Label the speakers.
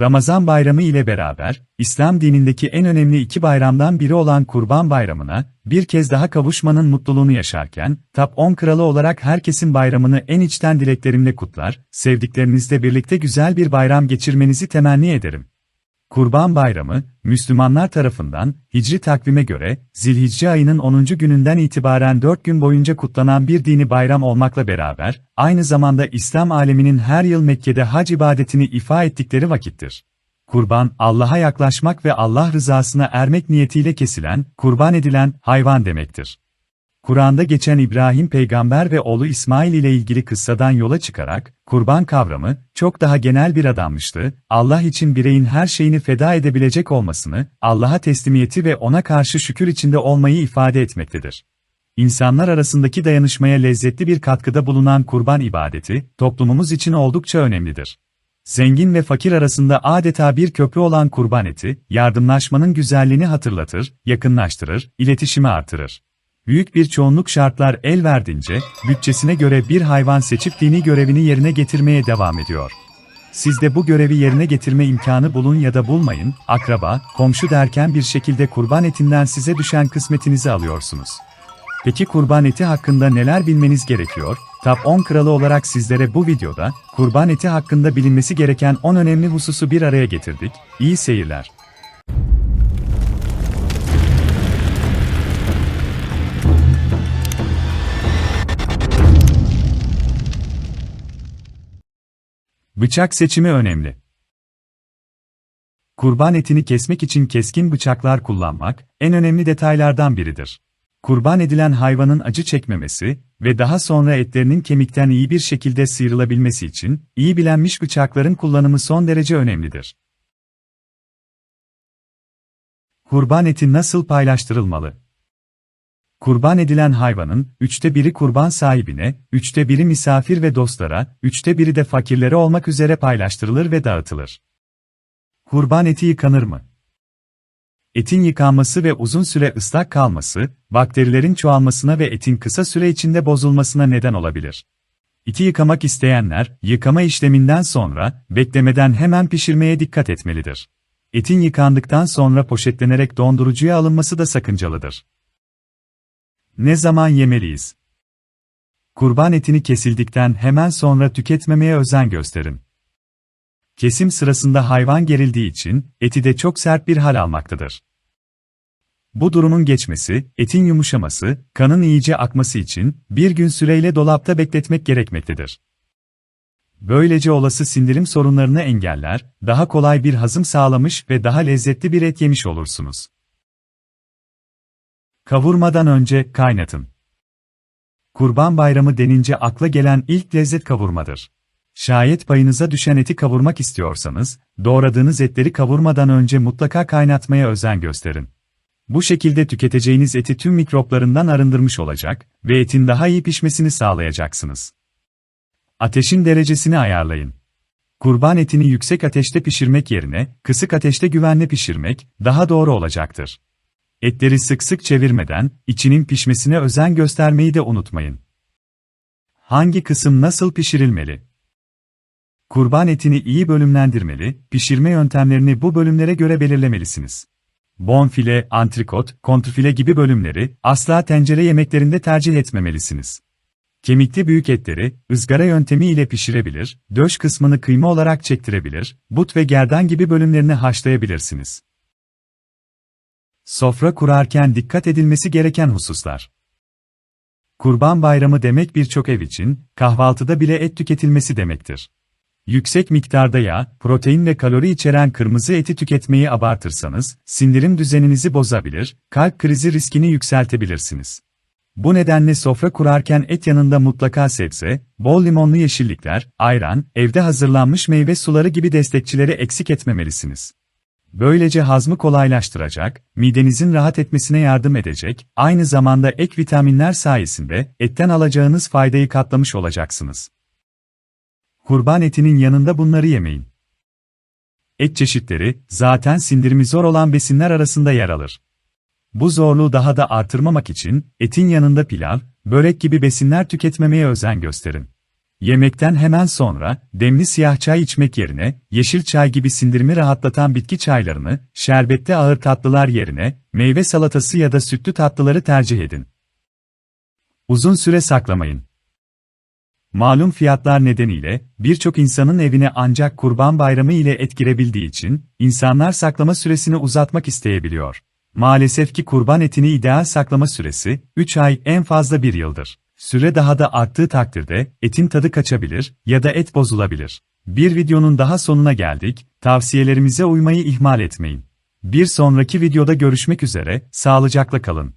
Speaker 1: Ramazan bayramı ile beraber, İslam dinindeki en önemli iki bayramdan biri olan Kurban Bayramı'na, bir kez daha kavuşmanın mutluluğunu yaşarken, Top 10 kralı olarak herkesin bayramını en içten dileklerimle kutlar, sevdiklerinizle birlikte güzel bir bayram geçirmenizi temenni ederim. Kurban Bayramı, Müslümanlar tarafından, Hicri takvime göre, Zilhicce ayının 10. gününden itibaren 4 gün boyunca kutlanan bir dini bayram olmakla beraber, aynı zamanda İslam aleminin her yıl Mekke'de hac ibadetini ifa ettikleri vakittir. Kurban, Allah'a yaklaşmak ve Allah rızasına ermek niyetiyle kesilen, kurban edilen, hayvan demektir. Kur'an'da geçen İbrahim peygamber ve oğlu İsmail ile ilgili kıssadan yola çıkarak, kurban kavramı, çok daha genel bir adanmıştı, Allah için bireyin her şeyini feda edebilecek olmasını, Allah'a teslimiyeti ve ona karşı şükür içinde olmayı ifade etmektedir. İnsanlar arasındaki dayanışmaya lezzetli bir katkıda bulunan kurban ibadeti, toplumumuz için oldukça önemlidir. Zengin ve fakir arasında adeta bir köprü olan kurban eti, yardımlaşmanın güzelliğini hatırlatır, yakınlaştırır, iletişimi artırır. Büyük bir çoğunluk şartlar el verdiğince, bütçesine göre bir hayvan seçip dini görevini yerine getirmeye devam ediyor. Siz de bu görevi yerine getirme imkanı bulun ya da bulmayın, akraba, komşu derken bir şekilde kurban etinden size düşen kısmetinizi alıyorsunuz. Peki kurban eti hakkında neler bilmeniz gerekiyor? Top 10 kralı olarak sizlere bu videoda, kurban eti hakkında bilinmesi gereken 10 önemli hususu bir araya getirdik. İyi seyirler. Bıçak seçimi önemli. Kurban etini kesmek için keskin bıçaklar kullanmak, en önemli detaylardan biridir. Kurban edilen hayvanın acı çekmemesi ve daha sonra etlerinin kemikten iyi bir şekilde sıyrılabilmesi için, iyi bilenmiş bıçakların kullanımı son derece önemlidir. Kurban eti nasıl paylaştırılmalı? Kurban edilen hayvanın, üçte biri kurban sahibine, üçte biri misafir ve dostlara, üçte biri de fakirlere olmak üzere paylaştırılır ve dağıtılır. Kurban eti yıkanır mı? Etin yıkanması ve uzun süre ıslak kalması, bakterilerin çoğalmasına ve etin kısa süre içinde bozulmasına neden olabilir. İti yıkamak isteyenler, yıkama işleminden sonra, beklemeden hemen pişirmeye dikkat etmelidir. Etin yıkandıktan sonra poşetlenerek dondurucuya alınması da sakıncalıdır. Ne zaman yemeliyiz? Kurban etini kesildikten hemen sonra tüketmemeye özen gösterin. Kesim sırasında hayvan gerildiği için eti de çok sert bir hal almaktadır. Bu durumun geçmesi, etin yumuşaması, kanın iyice akması için bir gün süreyle dolapta bekletmek gerekmektedir. Böylece olası sindirim sorunlarını engeller, daha kolay bir hazım sağlamış ve daha lezzetli bir et yemiş olursunuz. Kavurmadan önce kaynatın. Kurban Bayramı denince akla gelen ilk lezzet kavurmadır. Şayet payınıza düşen eti kavurmak istiyorsanız, doğradığınız etleri kavurmadan önce mutlaka kaynatmaya özen gösterin. Bu şekilde tüketeceğiniz eti tüm mikroplarından arındırmış olacak ve etin daha iyi pişmesini sağlayacaksınız. Ateşin derecesini ayarlayın. Kurban etini yüksek ateşte pişirmek yerine kısık ateşte güvenle pişirmek daha doğru olacaktır. Etleri sık sık çevirmeden, içinin pişmesine özen göstermeyi de unutmayın. Hangi kısım nasıl pişirilmeli? Kurban etini iyi bölümlendirmeli, pişirme yöntemlerini bu bölümlere göre belirlemelisiniz. Bonfile, antrikot, kontrfile gibi bölümleri asla tencere yemeklerinde tercih etmemelisiniz. Kemikli büyük etleri, ızgara yöntemi ile pişirebilir, döş kısmını kıyma olarak çektirebilir, but ve gerdan gibi bölümlerini haşlayabilirsiniz. Sofra kurarken dikkat edilmesi gereken hususlar. Kurban bayramı demek birçok ev için, kahvaltıda bile et tüketilmesi demektir. Yüksek miktarda yağ, protein ve kalori içeren kırmızı eti tüketmeyi abartırsanız, sindirim düzeninizi bozabilir, kalp krizi riskini yükseltebilirsiniz. Bu nedenle sofra kurarken et yanında mutlaka sebze, bol limonlu yeşillikler, ayran, evde hazırlanmış meyve suları gibi destekçileri eksik etmemelisiniz. Böylece hazmı kolaylaştıracak, midenizin rahat etmesine yardım edecek, aynı zamanda ek vitaminler sayesinde etten alacağınız faydayı katlamış olacaksınız. Kurban etinin yanında bunları yemeyin. Et çeşitleri, zaten sindirimi zor olan besinler arasında yer alır. Bu zorluğu daha da artırmamak için, etin yanında pilav, börek gibi besinler tüketmemeye özen gösterin. Yemekten hemen sonra, demli siyah çay içmek yerine, yeşil çay gibi sindirimi rahatlatan bitki çaylarını, şerbetli ağır tatlılar yerine, meyve salatası ya da sütlü tatlıları tercih edin. Uzun süre saklamayın. Malum fiyatlar nedeniyle, birçok insanın evine ancak kurban bayramı ile etkilebildiği için, insanlar saklama süresini uzatmak isteyebiliyor. Maalesef ki kurban etini ideal saklama süresi, 3 ay en fazla 1 yıldır. Süre daha da arttığı takdirde, etin tadı kaçabilir ya da et bozulabilir. Bir videonun daha sonuna geldik, tavsiyelerimize uymayı ihmal etmeyin. Bir sonraki videoda görüşmek üzere, sağlıcakla kalın.